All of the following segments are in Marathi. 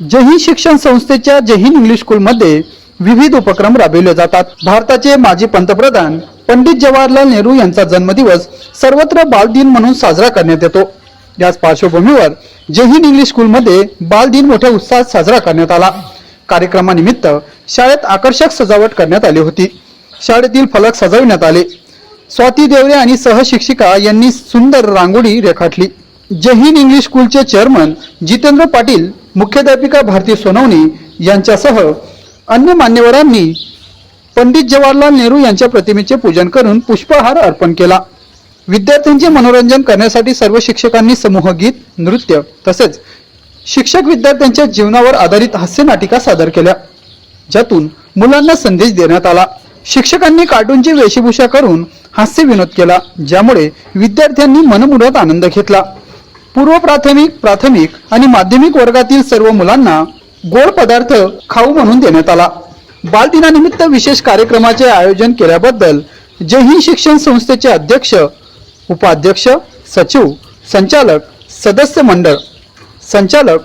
जहीन शिक्षण संस्थेच्या जहीन इंग्लिश स्कूलमध्ये विविध उपक्रम राबविले जातात. भारताचे माजी पंतप्रधान पंडित जवाहरलाल नेहरू यांचा जन्मदिवस सर्वत्र बालदिन म्हणून साजरा करण्यात येतो. याच पार्श्वभूमीवर जय स्कूल इंग्लिश स्कूलमध्ये बालदिन मोठ्या उत्साहात साजरा करण्यात आला. कार्यक्रमानिमित्त शाळेत आकर्षक सजावट करण्यात आली होती. शाळेतील फलक सजविण्यात आले. स्वाती देवरे आणि सहशिक्षिका यांनी सुंदर रांगोळी रेखाटली. जहीन इंग्लिश स्कूलचे चेअरमन जितेंद्र पाटील मुख्याध्यापिका भारती सोनवणे यांच्यासह अन्य मान्यवरांनी पंडित जवाहरलाल नेहरू यांच्या प्रतिमेचे पूजन करून पुष्पहार अर्पण केला. विद्यार्थ्यांचे मनोरंजन करण्यासाठी सर्व शिक्षकांनी समूह गीत नृत्य तसेच शिक्षक विद्यार्थ्यांच्या जीवनावर आधारित हास्य नाटिका सादर केल्या. ज्यातून मुलांना संदेश देण्यात आला. शिक्षकांनी कार्टूनची वेशभूषा करून हास्य विनोद केला ज्यामुळे विद्यार्थ्यांनी मनमुराद आनंद घेतला. पूर्व प्राथमिक प्राथमिक आणि माध्यमिक वर्गातील सर्व मुलांना गोड पदार्थ खाऊ म्हणून देण्यात आला. बालदिनानिमित्त विशेष कार्यक्रमाचे आयोजन केल्याबद्दल जय हिंद शिक्षण संस्थेचे अध्यक्ष उपाध्यक्ष सचिव संचालक सदस्य मंडळ संचालक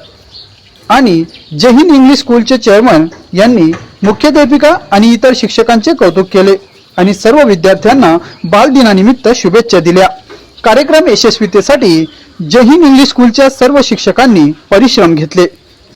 आणि जय हिंद इंग्लिश स्कूलचे चेअरमन यांनी मुख्याध्यापिका आणि इतर शिक्षकांचे कौतुक केले आणि सर्व विद्यार्थ्यांना बालदिनानिमित्त शुभेच्छा दिल्या. कार्यक्रम यशस्वीतेसाठी जय हिंद इंग्लिश स्कूलच्या सर्व शिक्षकांनी परिश्रम घेतले.